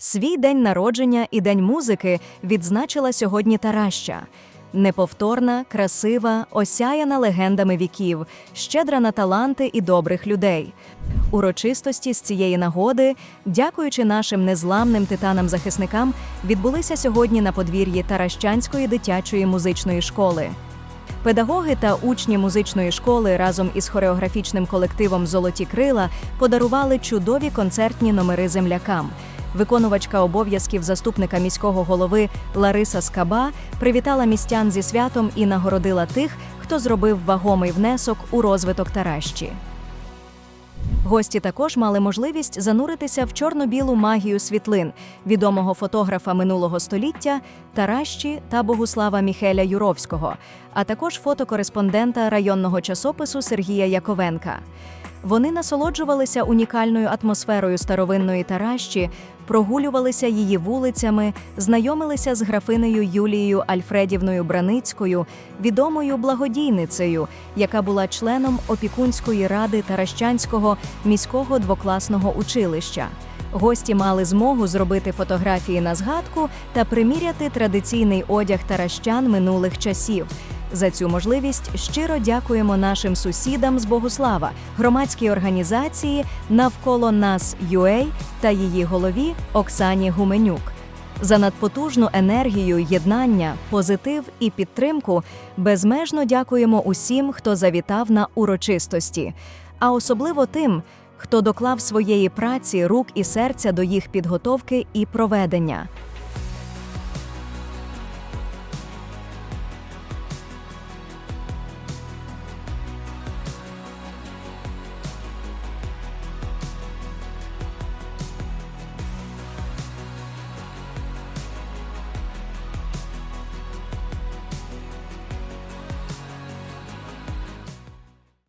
Свій день народження і день музики відзначила сьогодні Тараща. Неповторна, красива, осяяна легендами віків, щедра на таланти і добрих людей. Урочистості з цієї нагоди, дякуючи нашим незламним титанам-захисникам, відбулися сьогодні на подвір'ї Таращанської дитячої музичної школи. Педагоги та учні музичної школи разом із хореографічним колективом Золоті крила подарували чудові концертні номери землякам. Виконувачка обов'язків заступника міського голови Лариса Скаба привітала містян зі святом і нагородила тих, хто зробив вагомий внесок у розвиток Таращі. Гості також мали можливість зануритися в чорно-білу магію світлин відомого фотографа минулого століття Таращі та Богуслава Міхеля Юровського, а також фотокореспондента районного часопису Сергія Яковенка. Вони насолоджувалися унікальною атмосферою старовинної Таращі, прогулювалися її вулицями, знайомилися з графинею Юлією Альфредівною Браницькою, відомою благодійницею, яка була членом опікунської ради Таращанського міського двокласного училища. Гості мали змогу зробити фотографії на згадку та приміряти традиційний одяг таращан минулих часів. За цю можливість щиро дякуємо нашим сусідам з Богуслава, громадській організації навколо нас UA та її голові Оксані Гуменюк. За надпотужну енергію, єднання, позитив і підтримку безмежно дякуємо усім, хто завітав на урочистості, а особливо тим, хто доклав своєї праці рук і серця до їх підготовки і проведення.